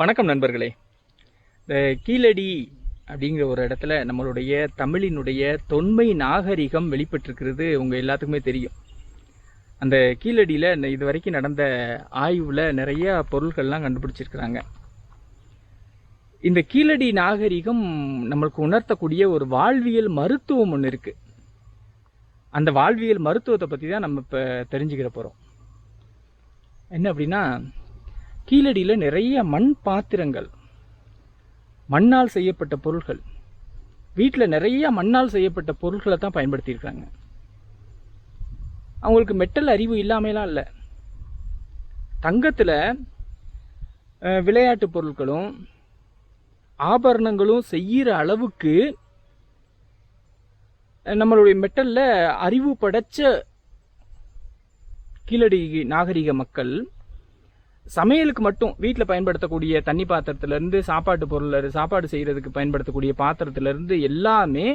வணக்கம் நண்பர்களே. இந்த கீழடி அப்படிங்கிற ஒரு இடத்துல நம்மளுடைய தமிழினுடைய தொன்மை நாகரிகம் வெளிப்பட்டிருக்கிறது உங்கள் எல்லாத்துக்குமே தெரியும். அந்த கீழடியில் இது வரைக்கும் நடந்த ஆய்வில் நிறைய பொருள்கள்லாம் கண்டுபிடிச்சிருக்கிறாங்க. இந்த கீழடி நாகரிகம் நம்மளுக்கு உணர்த்தக்கூடிய ஒரு வாழ்வியல் மருத்துவம் ஒன்று இருக்குது அந்த வாழ்வியல் மருத்துவத்தை பற்றி தான் நம்ம இப்போ தெரிஞ்சுக்கிற போகிறோம் என்ன அப்படின்னா கீழடியில் நிறைய மண் பாத்திரங்கள் மண்ணால் செய்யப்பட்ட பொருள்கள். வீட்டில் நிறைய மண்ணால் செய்யப்பட்ட பொருட்களை தான் பயன்படுத்தியிருக்காங்க. அவங்களுக்கு மெட்டல் அறிவு இல்லாமலாம் இல்லை. தங்கத்தில் விளையாட்டு பொருட்களும் ஆபரணங்களும் செய்கிற அளவுக்கு நம்மளுடைய மெட்டலில் அறிவு படைச்ச கீழடி நாகரிக மக்கள் சமையலுக்கு மட்டும் வீட்டில் பயன்படுத்தக்கூடிய தண்ணி பாத்திரத்துலேருந்து சாப்பாட்டு பொருள் சாப்பாடு செய்கிறதுக்கு பயன்படுத்தக்கூடிய பாத்திரத்திலேருந்து எல்லாமே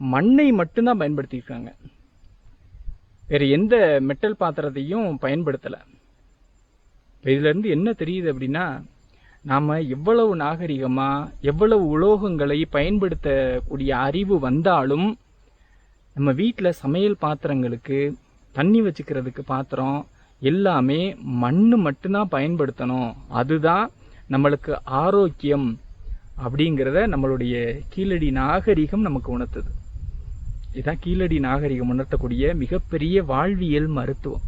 மண்ணை மட்டும்தான் பயன்படுத்தியிருக்காங்க. வேறு எந்த மெட்டல் பாத்திரத்தையும் பயன்படுத்தலை. இப்போ இதுலேருந்து என்ன தெரியுது அப்படின்னா நாம் எவ்வளவு நாகரிகமாக எவ்வளவு உலோகங்களை பயன்படுத்தக்கூடிய அறிவு வந்தாலும் நம்ம வீட்டில் சமையல் பாத்திரங்களுக்கு தண்ணி வச்சுக்கிறதுக்கு பாத்திரம் எல்லாமே மண் மட்டும்தான் பயன்படுத்தணும். அதுதான் நம்மளுக்கு ஆரோக்கியம் அப்படிங்கிறத நம்மளுடைய கீழடி நாகரிகம் நமக்கு உணர்த்துது. இதுதான் கீழடி நாகரிகம் உணர்த்தக்கூடிய மிகப்பெரிய வாழ்வியல் மருத்துவம்.